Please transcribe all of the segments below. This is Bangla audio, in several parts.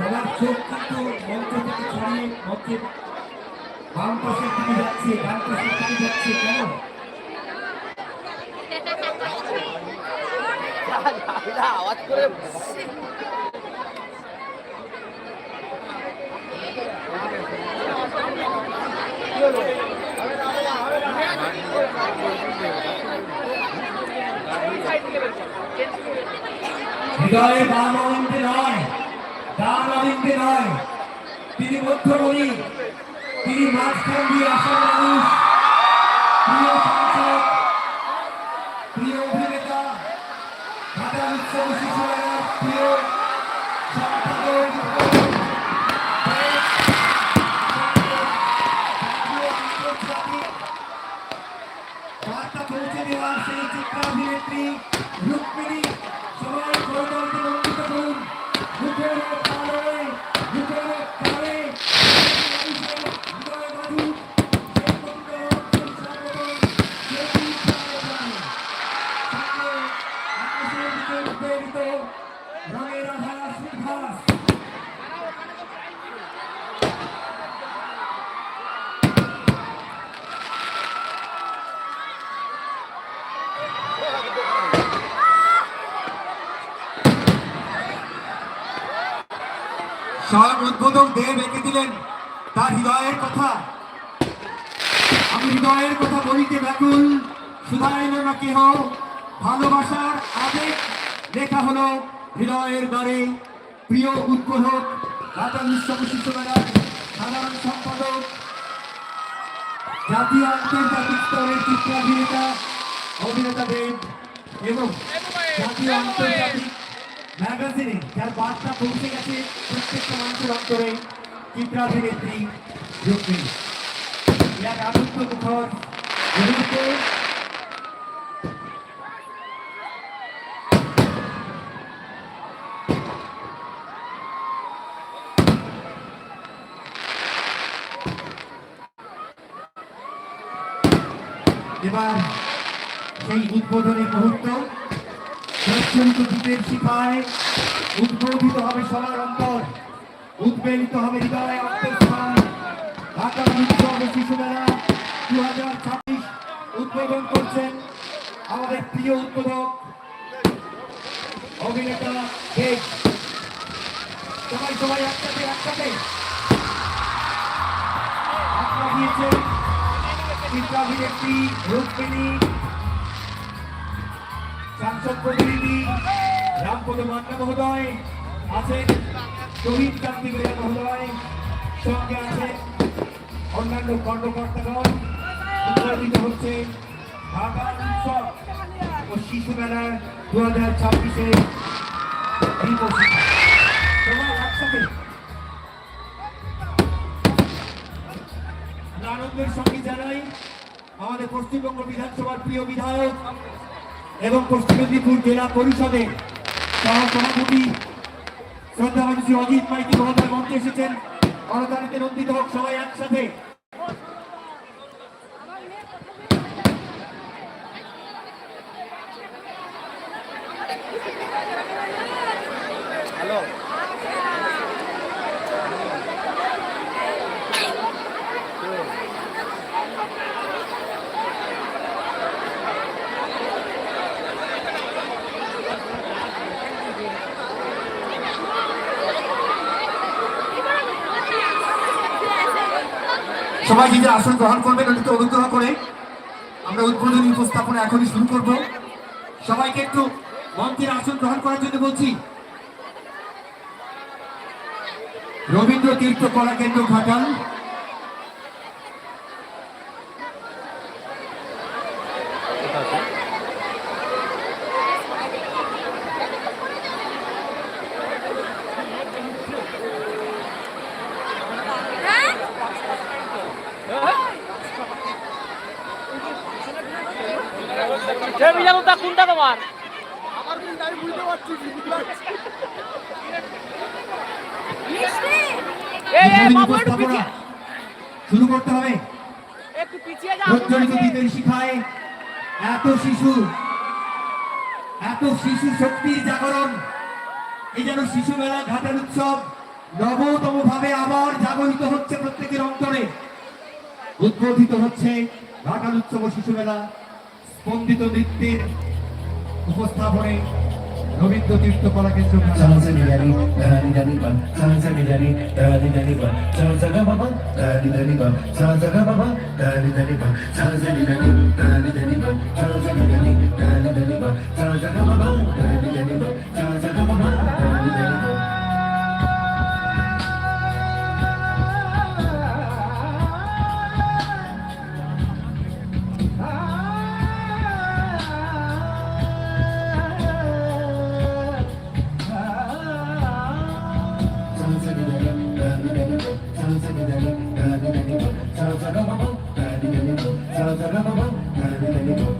সবার চোখ কিন্তু মঞ্চ থেকে ছড়িয়ে মঞ্চের বাম পাশের দিকে যাচ্ছে, ডান পাশের দিকে যাচ্ছে, কেন? হৃদয়ে বাম অলিন্দে নয় অলিন্দে নয়। তিনি মধ্যমণি। তিনি মাঝখান দিয়ে আসা মানুষ। স্বয়ং উদ্বোধক দেব রেখে দিলেন। তার হৃদয়ের কথা। আমি হৃদয়ের কথা বলিতে ব্যাকুল। শুধাইল না কেহ। ভালোবাসার আবেগ লেখা হলো হৃদয়ের দ্বারে। প্রিয় উদ্বোধক উৎসব শিশুমেলার সাধারণ সম্পাদক, জাতীয় আন্তর্জাতিক স্তরের চিত্রাভিনেতা, অভিনেতা দেব এবং জাতীয় আন্তর্জাতিক ম্যাগাজিনে যার বার্তা পৌঁছে গেছে প্রত্যেকটা মানুষের অন্তরে চিত্রাভিনেত্রী রুক্মিণী। এক আনন্দ মুখর এবার সেই উদ্বোধনের মুহূর্ত। প্রচলিত দ্বীপের শিখায় উদ্বোধিত হবে সবার অন্তর। উদ্বেলিত হবে হৃদয় অন্তঃস্থান ঢাকা ও শিশুমেলা দু হাজার ছাব্বিশ উদ্বোধন করছেন আমাদের প্রিয় উদ্বোধক, অভিনেতা দেব। সবাই সবাই একসাথে একসাথে। আপনারা দিয়েছেন চিত্রাভিনেত্রী রুক্মিণী। সাংসদ প্রতিনিধি রামপদ মান্না মহোদয় আছেন, শহীদ কান্তি বেরা মহোদয় সঙ্গে আছেন অন্যান্য কর্মকর্তাগণ। উৎপাদিত হচ্ছে ঢাকা উৎসব ও শিশু মেলা দু হাজার ছাব্বিশে সবাই আনন্দের সঙ্গে জানাই, আমাদের পশ্চিমবঙ্গ বিধানসভার প্রিয় বিধায়ক এবং পশ্চিম মেদিনীপুর জেলা পরিষদের সহসভাপতি শ্রদ্ধাভাবী শ্রদ্ধা মানুষী অজিত মাইতি মহোদয় মঞ্চে এসেছেন। করতালিতে নন্দিত হোক সবাই একসাথে। সবাই নিজের আসন গ্রহণ করবেন একটু অনুগ্রহ করে আমরা উদ্বোধনী উপস্থাপন এখনই শুরু করব। সবাইকে একটু মন্ত্রীর আসন গ্রহণ করার জন্য বলছি রবীন্দ্র তীর্থ কলা কেন্দ্র ঘাটাল তা কোনটা তোমার? আমার গাড়ি বুঝতে পারছি শুরু করতে হবে। একটু পিছিয়ে যাও দিতে শিখায় এত শিশু এত শিশু জাগরণ এই যেন শিশু মেলা ঘাটের উৎসব নবতম ভাবে আবার জাগরিত হচ্ছে প্রত্যেকের অন্তরে। উদ্বোধিত হচ্ছে ঘাটাল উৎসব শিশু মেলা স্পন্দিত নৃত্যের উপস্থাপনে রবীন্দ্র তীর্থ কলা কেন্দ্র Thank you. Thank you.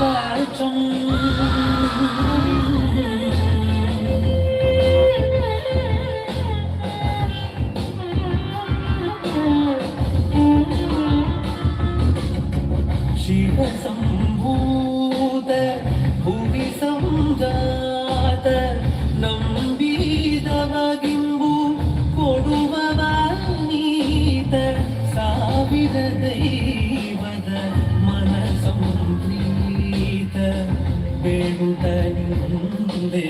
제발 좀 지회성 무대 부비성전 തനിന്തേ